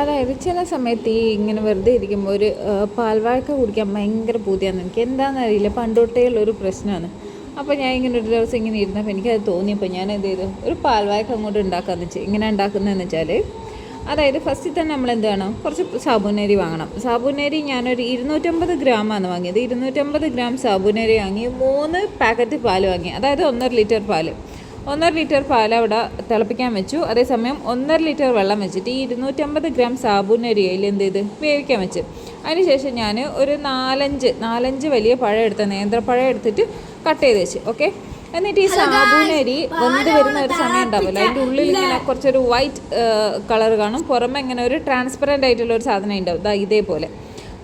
അതായത് ചില സമയത്ത് ഈ ഇങ്ങനെ വെറുതെ ഇരിക്കുമ്പോൾ ഒരു പാൽവാഴക്ക കുടിക്കാൻ ഭയങ്കര പൂതിയാണ് എനിക്ക്. എന്താണെന്ന് അറിയില്ല. ഉള്ളൊരു പ്രശ്നമാണ് അപ്പോൾ ഞാൻ ഇങ്ങനെ ഒരു ദിവസം ഇങ്ങനെ ഇരുന്നപ്പോൾ എനിക്കത് തോന്നിയപ്പോൾ ഞാൻ എന്ത് ചെയ്തു? ഒരു പാൽവാഴക്ക അങ്ങോട്ട് ഉണ്ടാക്കാമെന്ന് വെച്ചാൽ ഇങ്ങനെ ഉണ്ടാക്കുന്നതെന്ന് വെച്ചാൽ അതായത് ഫസ്റ്റിൽ തന്നെ നമ്മൾ എന്ത് വേണം കുറച്ച് സാബുനരി വാങ്ങണം. സാബുനരി ഞാനൊരു ഇരുന്നൂറ്റമ്പത് ഗ്രാമാണ് വാങ്ങിയത്. ഇരുന്നൂറ്റമ്പത് ഗ്രാം സാബുനരി വാങ്ങി മൂന്ന് പാക്കറ്റ് പാൽ വാങ്ങി. അതായത് ഒന്നര ലിറ്റർ പാൽ. ഒന്നര ലിറ്റർ പാൽ അവിടെ തിളപ്പിക്കാൻ വെച്ചു. അതേസമയം ഒന്നര ലിറ്റർ വെള്ളം വെച്ചിട്ട് ഈ ഇരുന്നൂറ്റമ്പത് ഗ്രാം സാബൂനരിയയിൽ അതിൽ എന്ത് ചെയ്ത്? വേവിക്കാൻ വെച്ച്. അതിനുശേഷം ഞാൻ ഒരു നാലഞ്ച് നാലഞ്ച് വലിയ പഴം എടുത്ത നേന്ത്രപ്പഴം എടുത്തിട്ട് കട്ട് ചെയ്ത് വെച്ച്. ഓക്കെ എന്നിട്ട് ഈ സാബൂനരി വെന്ത് വരുന്ന ഒരു സമയം ഉണ്ടാവില്ല. അതിന്റെ ഉള്ളിൽ ഇങ്ങനെ കുറച്ചൊരു വൈറ്റ് കളർ കാണും. പുറമെ ഇങ്ങനെ ഒരു ട്രാൻസ്പെറന്റ് ആയിട്ടുള്ള ഒരു സാധനം ഉണ്ടാവും. ഇതാ ഇതേപോലെ.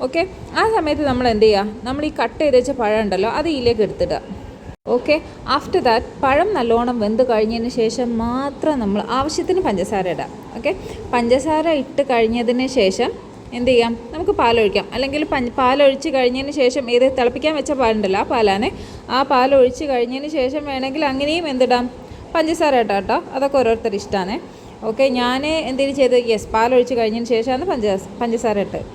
ഓക്കെ ആ സമയത്ത് നമ്മൾ എന്ത് ചെയ്യുക? നമ്മൾ ഈ കട്ട് ചെയ്ത് വെച്ച പഴം ഉണ്ടല്ലോ അത് ഇതിലേക്ക് എടുത്തിടുക. ഓക്കെ ആഫ്റ്റർ ദാറ്റ് പഴം നല്ലോണം വെന്ത് കഴിഞ്ഞതിന് ശേഷം മാത്രം നമ്മൾ ആവശ്യത്തിന് പഞ്ചസാര ഇടാം. ഓക്കെ പഞ്ചസാര ഇട്ട് കഴിഞ്ഞതിന് ശേഷം എന്ത് ചെയ്യാം? നമുക്ക് പാലൊഴിക്കാം. അല്ലെങ്കിൽ പഞ്ച് പാലൊഴിച്ച് കഴിഞ്ഞതിന് ശേഷം ഏത് തിളപ്പിക്കാൻ വെച്ച പാലുണ്ടല്ലോ ആ പാലാണ്. ആ പാലൊഴിച്ച് കഴിഞ്ഞതിന് ശേഷം വേണമെങ്കിൽ അങ്ങനെയും എന്തിടാം? പഞ്ചസാര ഇട്ടാം കേട്ടോ. അതൊക്കെ ഓരോരുത്തർ ഇഷ്ടമാണ് ഓക്കെ ഞാൻ എന്തെങ്കിലും ചെയ്ത് യെസ് പാലൊഴിച്ച് കഴിഞ്ഞതിന് ശേഷമാണ് പഞ്ചസാര പഞ്ചസാര ഇട്ടത്.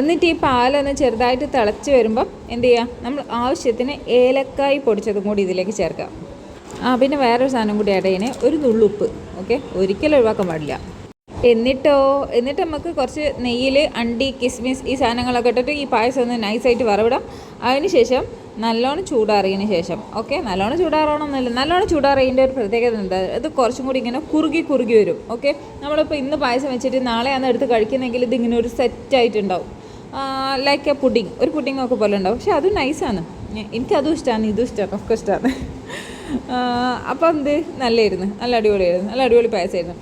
എന്നിട്ട് ഈ പാലൊന്ന് ചെറുതായിട്ട് തിളച്ച് വരുമ്പം എന്ത് ചെയ്യുക നമ്മൾ ആവശ്യത്തിന് ഏലക്കായ് പൊടിച്ചതും കൂടി ഇതിലേക്ക് ചേർക്കാം. ആ പിന്നെ വേറൊരു സാധനം കൂടി ആഡ് ഒരു നുള്ളുപ്പ് ഓക്കെ? ഒരിക്കലും ഒഴിവാക്കാൻ പാടില്ല. എന്നിട്ടോ? എന്നിട്ട് നമുക്ക് കുറച്ച് നെയ്യിൽ അണ്ടി കിസ്മിസ് ഈ സാധനങ്ങളൊക്കെ ഇട്ടിട്ട് ഈ പായസം ഒന്ന് നൈസായിട്ട് വറവിടാം. അതിന് ശേഷം നല്ലോണം ചൂടാറിയതിന് ശേഷം ഓക്കെ? നല്ലോണം ചൂടാറണമെന്നില്ല നല്ലോണം ചൂടാറിയതിന്റെ ഒരു പ്രത്യേകത ഉണ്ട് അത് കുറച്ചും കൂടി ഇങ്ങനെ കുറുകി കുറുകി വരും ഓക്കെ? നമ്മളിപ്പോൾ ഇന്ന് പായസം വെച്ചിട്ട് നാളെയാണ് എടുത്ത് കഴിക്കുന്നെങ്കിൽ ഇതിങ്ങനെ ഒരു സെറ്റായിട്ടുണ്ടാവും ലൈക്ക് എ പുഡിങ് ഒരു പുഡിങ് ഒക്കെ പോലെ ഉണ്ടാവും. പക്ഷെ അതും നൈസാണ് എനിക്കതും ഇഷ്ടമാണ് ഇതും ഇഷ്ടമാണ് ഒക്കെ ഇഷ്ടമാണ് അപ്പോൾ എന്ത്? നല്ലായിരുന്നു. നല്ല അടിപൊളിയായിരുന്നു. നല്ല അടിപൊളി പായസമായിരുന്നു.